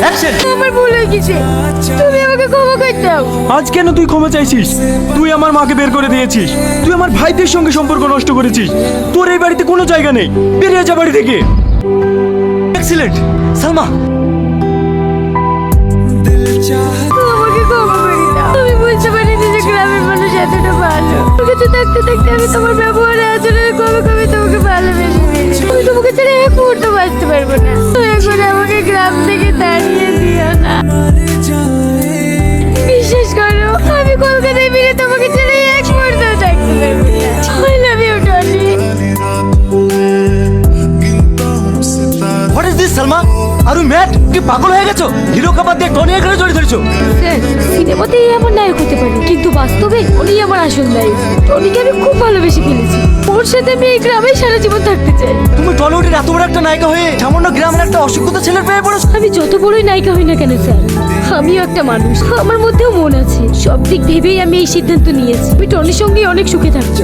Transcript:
Action আমার ভুল হয়ে গেছে। তুমি আমাকে ক্ষমা করে দাও। আজ কেন তুই ক্ষমা চাইছিস? তুই আমার মাকে বের করে দিয়েছিস। তুই আমার ভাইদের সঙ্গে সম্পর্ক নষ্ট করেছিস। তোর এই বাড়িতে কোনো জায়গা নেই। বেরিয়ে যা বাড়ি থেকে। এক্সিলেন্ট সালমা! আমাকে ক্ষমা করে দাও। আমি বুঝতে পারিনি যে গ্রামের মানুষ এতটা ভালো। তোকে থাকতে থাকতে আমি তোমার ব্যবহারে আচরণে কবে কবে তোমাকে ভালোবেসে আমি তোমাকে ছেড়ে এক মুহূর্ত বাঁচতে পারব না। করে আমাকে গ্রাম থেকে সালমা আর ম্যাড কি পাগল হয়ে গেছো? হিরো কাবাদ দিয়ে টনি এখানে জড়িয়ে ধরেছো। স্যার সিনেমাতেই আমার নায়ক হতে পারে কিন্তু বাস্তবে উনি আমার আসল নায়ক। টনিকে আমি খুব ভালোবেসে ফেলেছি। ওর সাথে আমি এই গ্রামে সারা জীবন থাকতে চাই। তুমি টলিউডের এত বড় একটা নায়িকা হয়ে সামান্য গ্রামের একটা অশিক্ষিত ছেলের পেয়ে পড়েছো? আমি যত বড়ই নায়িকা হই না কেন স্যার আমিও একটা মানুষ। আমার মধ্যেও মন আছে। সব দিক ভেবেই আমি এই সিদ্ধান্ত নিয়েছি। আমি টনির সঙ্গে অনেক সুখে থাকব